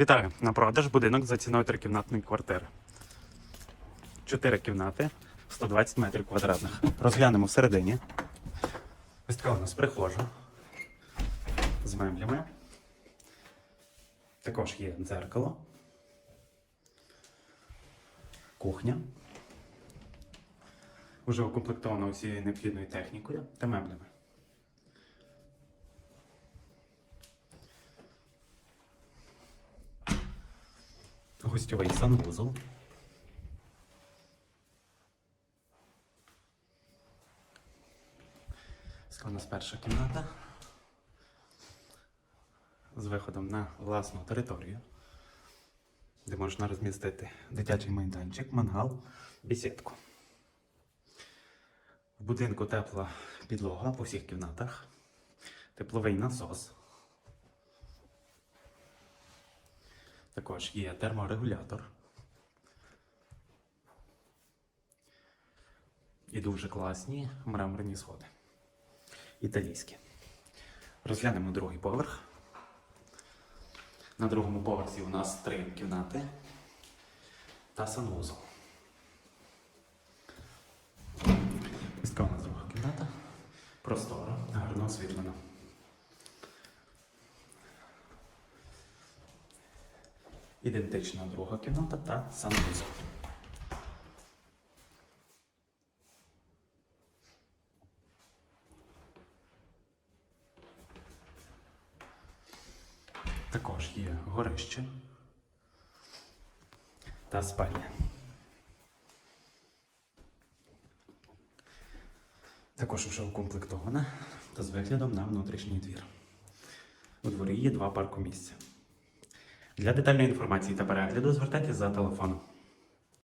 Вітаю! На продаж будинок за ціною трикімнатної квартири. Чотири кімнати, 120 метрів квадратних. Розглянемо всередині. Ось така у нас прихожа з меблями. Також є дзеркало. Кухня. Уже укомплектована усією необхідною технікою та меблями. Гостьовий санвузол. У нас перша кімната. З виходом на власну територію, де можна розмістити дитячий майданчик, мангал, бесідку. В будинку тепла підлога по всіх кімнатах, тепловий насос. Також є терморегулятор. І дуже класні мраморні сходи. Італійські. Розглянемо другий поверх. На другому поверсі у нас три кімнати та санвузол. Ось така у нас друга кімната. Простора, гарно освітлена. Ідентична друга кімната та санвузол. Також є горище та спальня. Також вже укомплектована та з виглядом на внутрішній двір. У дворі є два паркомісця. Для детальної інформації та перегляду звертайтеся за телефоном